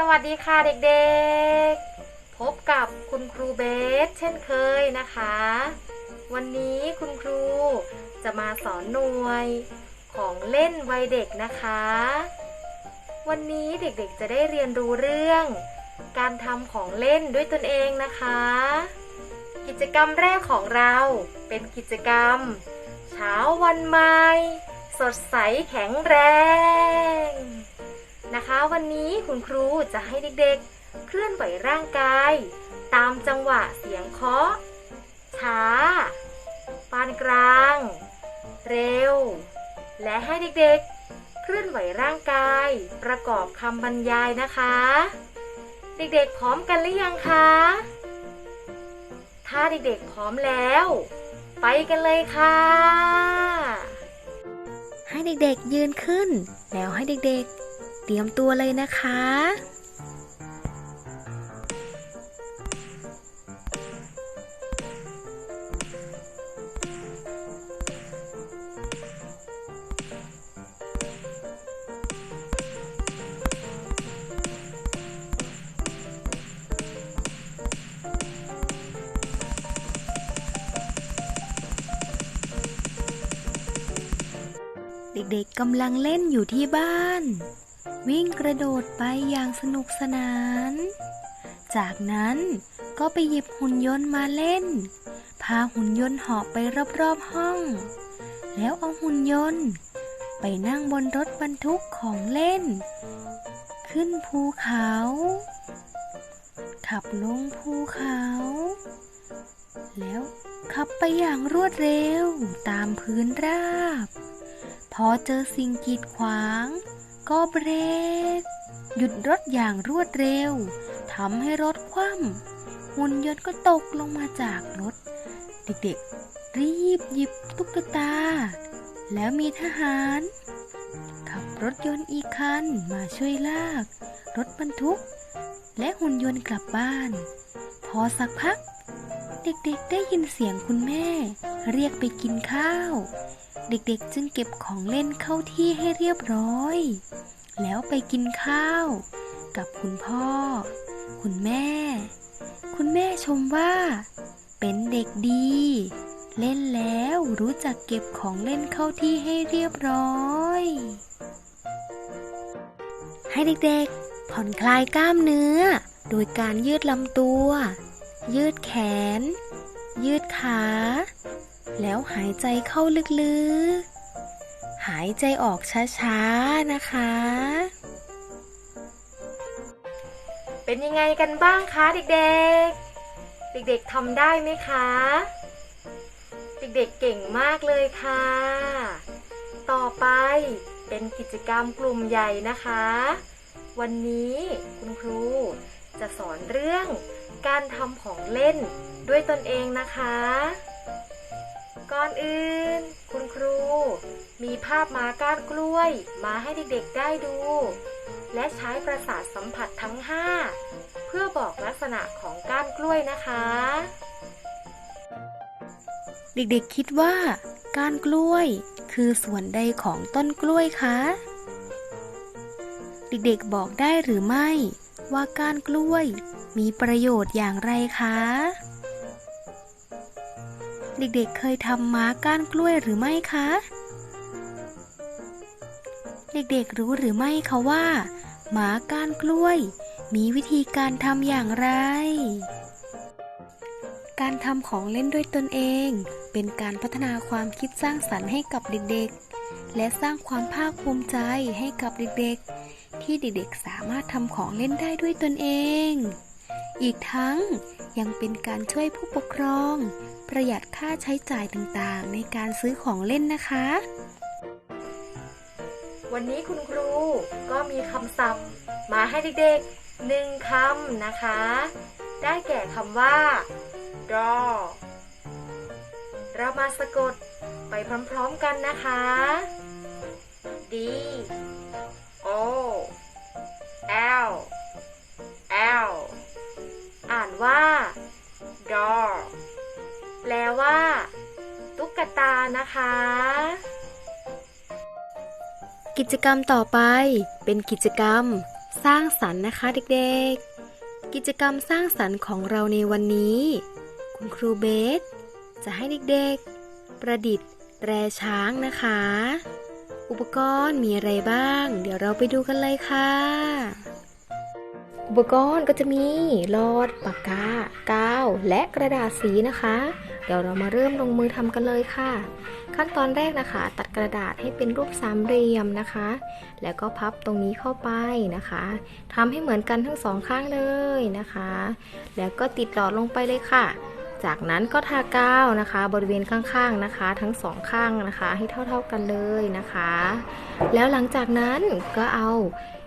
สวัสดีค่ะเด็กๆ พบกับคุณครูเบสเช่นเคยนะคะ วันนี้คุณครูจะมาสอนหน่วยของเล่นวัยเด็กนะคะ วันนี้เด็กๆจะได้เรียนรู้เรื่อง การทำของเล่นด้วยตนเองนะคะ กิจกรรมแรกของเราเป็นกิจกรรม เช้าวันใหม่ สดใสแข็งแรง นะคะ วันนี้คุณครูจะให้เด็กๆ เคลื่อนไหวร่างกาย ตามจังหวะเสียงเคาะช้า ปานกลาง เร็ว และให้เด็กๆ เคลื่อนไหวร่างกาย ประกอบคำบรรยายนะคะ เด็กๆ พร้อมกันหรือยังคะ ถ้าเด็กๆ พร้อมแล้ว ไปกันเลยค่ะ ให้เด็กๆ ยืนขึ้น แล้วให้เด็กๆ เตรียมตัวเลยนะคะ เด็กๆกำลังเล่นอยู่ที่บ้าน วิ่งกระโดดไปอย่างสนุกสนาน จากนั้นก็ไปหยิบหุ่นยนต์มาเล่น พาหุ่นยนต์เหาะไปรอบๆห้อง แล้วเอาหุ่นยนต์ ไปนั่งบนรถบรรทุกของเล่น ขึ้นภูเขา ขับลงภูเขา แล้วขับไปอย่างรวดเร็วตามพื้นราบ พอเจอสิ่งกีดขวาง ก็เบรก หยุดรถอย่างรวดเร็วทำให้รถคว่ำหุ่นยนต์ก็ตกลงมาจากรถ เด็กๆ รีบหยิบตุ๊กตา แล้วมีทหาร ขับรถยนต์อีกคันมาช่วยลาก รถบรรทุก และหุ่นยนต์กลับบ้าน พอสักพัก เด็กๆได้ยินเสียงคุณแม่ เรียกไปกินข้าว เด็กๆจึงเก็บของเล่นเข้าที่ให้เรียบร้อย แล้วไปกินข้าว กับคุณพ่อ คุณแม่ คุณแม่ชมว่า เป็นเด็กดี เล่นแล้วรู้จักเก็บของเล่นเข้าที่ให้เรียบร้อย ให้เด็กๆ ผ่อนคลายกล้ามเนื้อ โดยการยืดลำตัว ยืดแขน ยืดขา แล้วหายใจเข้าลึกๆ หายใจออกช้าๆ นะคะ เป็นยังไงกันบ้างคะเด็กๆ เด็กๆทำได้ไหมคะ เด็กๆเก่งมากเลยค่ะ ต่อไปเป็นกิจกรรมกลุ่มใหญ่นะคะ วันนี้คุณครูจะสอนเรื่องการทำของเล่นด้วยตนเองนะคะ ก่อนอื่น คุณครู มีภาพม้าก้านกล้วย มาให้เด็กๆได้ดู และใช้ประสาทสัมผัสทั้ง 5 เพื่อบอกลักษณะของก้านกล้วยนะคะ เด็กๆคิดว่า ก้านกล้วย คือส่วนใดของต้นกล้วยคะเด็กๆบอกได้หรือไม่ ว่าก้านกล้วย มีประโยชน์อย่างไรคะ เด็กๆ เคยทำม้าก้านกล้วยหรือไม่คะ เด็กๆ รู้หรือไม่คะว่าหมาก้านกล้วย มีวิธีการทำอย่างไร การทำของเล่นด้วยตนเอง เป็นการพัฒนาความคิดสร้างสรรค์ให้กับเด็กๆ และสร้างความภาคภูมิใจให้กับเด็กๆ ที่เด็กๆ สามารถทำของเล่นได้ด้วยตนเอง อีกทั้ง ยังเป็นการช่วยผู้ปกครอง ประหยัดค่าใช้จ่ายต่างๆ ในการซื้อของเล่นนะคะ วันนี้คุณครูก็มีคำศัพท์ มาให้เด็กๆหนึ่งคำนะคะ ได้แก่คำว่า draw เรามาสะกดไปพร้อมๆกันนะคะ D ว่า doll แปลว่า ตุ๊กตานะคะ กิจกรรมต่อไป เป็นกิจกรรม สร้างสรรค์นะคะเด็กๆ กิจกรรมสร้างสรรค์ของเราในวันนี้ คุณครูเบส จะให้เด็กๆ ประดิษฐ์แตรช้างนะคะ อุปกรณ์มีอะไรบ้าง เดี๋ยวเราไปดูกันเลยค่ะ อุปกรณ์ก็จะมีหลอดปากกากาว และกระดาษสีนะคะ เดี๋ยวเรามาเริ่มลงมือทำกันเลยค่ะ ขั้นตอนแรกนะคะ ตัดกระดาษให้เป็นรูปสามเหลี่ยมนะคะ แล้วก็พับตรงนี้เข้าไปนะคะทำให้เหมือนกันทั้งสองข้างเลยนะคะ แล้วก็ติดหลอดลงไปเลยค่ะ จากนั้นก็ทากาวนะคะ บริเวณข้างๆนะคะ ทั้งสองข้างนะคะ ให้เท่าๆกันเลยนะคะ แล้วหลังจากนั้นก็เอาอ่า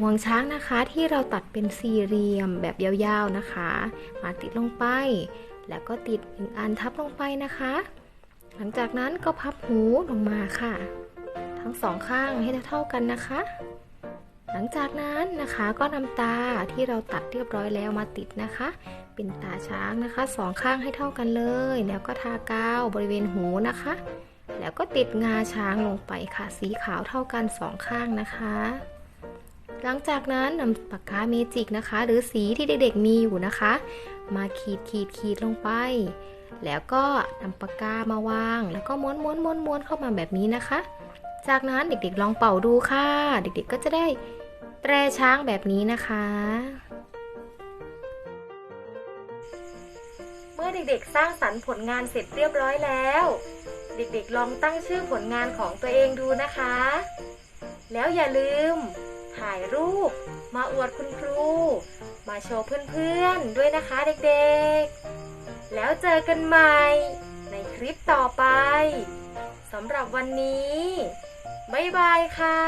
งวงช้างนะคะที่เราตัดเป็นสี่เหลี่ยมแบบยาวๆนะคะ มาติดลงไป แล้วก็ติดหนึ่งอันทับลงไปนะคะ หลังจากนั้นก็พับหูลงมาค่ะ ทั้งสองข้างให้เท่ากันนะคะ หลังจากนั้นนะคะก็นำตาที่เราตัดเรียบร้อยแล้วมาติดนะคะ เป็นตาช้างนะคะสองข้างให้เท่ากันเลย แล้วก็ทากาวบริเวณหูนะคะ แล้วก็ติดงาช้างลงไปค่ะ สีขาวเท่ากันสองข้างนะคะ หลังจากนั้นนำปากกาเมจิกนะคะ หรือสีที่เด็กๆมีอยู่นะคะ มาขีดขีดขีดลงไป แล้วก็นำปากกามาวาง แล้วก็ม้วนม้วนม้วนม้วนเข้ามาแบบนี้นะคะ จากนั้นเด็กๆลองเป่าดูค่ะ เด็กๆก็จะได้แตรช้างแบบนี้นะคะ เมื่อเด็กๆสร้างสรรค์ผลงานเสร็จเรียบร้อยแล้ว เด็กๆลองตั้งชื่อผลงานของตัวเองดูนะคะ แล้วอย่าลืม ถ่ายรูป มาอวดคุณครู มาโชว์เพื่อนๆด้วยนะคะเด็กๆ แล้วเจอกันใหม่ในคลิปต่อไปสำหรับวันนี้ บ๊ายบายค่ะ